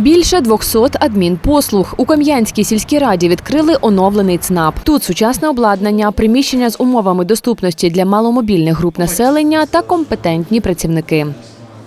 Більше 200 адмінпослуг. У Кам'янській сільській раді відкрили оновлений ЦНАП. Тут сучасне обладнання, приміщення з умовами доступності для маломобільних груп населення та компетентні працівники.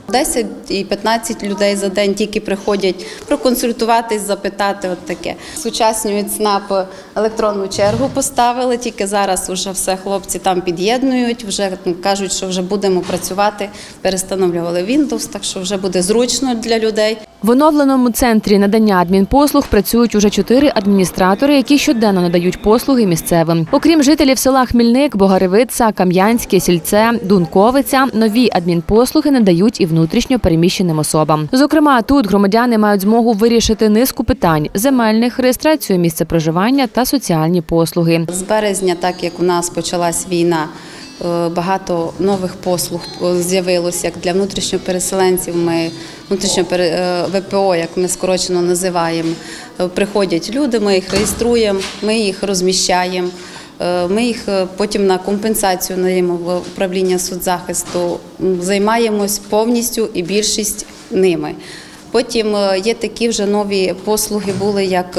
10 і 15 людей за день тільки приходять проконсультуватись, запитати от таке. Сучаснюють ЦНАП електронну чергу поставили, тільки зараз вже все хлопці там під'єднують, вже кажуть, що вже будемо працювати, перестановлювали Windows, так що вже буде зручно для людей. В оновленому центрі надання адмінпослуг працюють уже чотири адміністратори, які щоденно надають послуги місцевим. Окрім жителів села Хмільник, Богаревиця, Кам'янське, Сільце, Дунковиця, нові адмінпослуги надають і внутрішньо переміщеним особам. Зокрема, тут громадяни мають змогу вирішити низку питань: земельних, реєстрацію місця проживання та соціальні послуги. З березня, так як у нас почалась війна, багато нових послуг е, з'явилось як для внутрішньопереселенців. Ми внутрішньо е, ВПО, як ми скорочено називаємо. Е, Приходять люди, ми їх реєструємо, ми їх розміщаємо. Е, Ми їх е, потім на компенсацію надаємо в управління соцзахисту. Займаємось повністю і більшість ними. Потім е, є такі вже нові послуги, були як.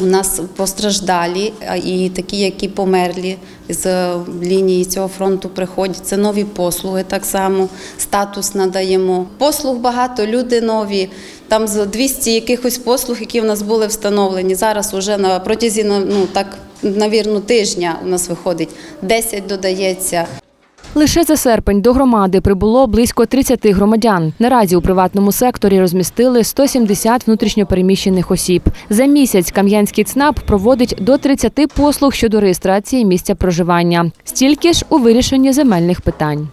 У нас постраждалі і такі, які померлі з лінії цього фронту приходять. Це нові послуги, так само статус надаємо. Послуг багато, люди нові. Там з 200 якихось послуг, які в нас були встановлені. Зараз уже на протязі ну так навірно тижня у нас виходить 10 додається. Лише за серпень до громади прибуло близько 30 громадян. Наразі у приватному секторі розмістили 170 внутрішньопереміщених осіб. За місяць Кам'янський ЦНАП проводить до 30 послуг щодо реєстрації місця проживання. Стільки ж у вирішенні земельних питань.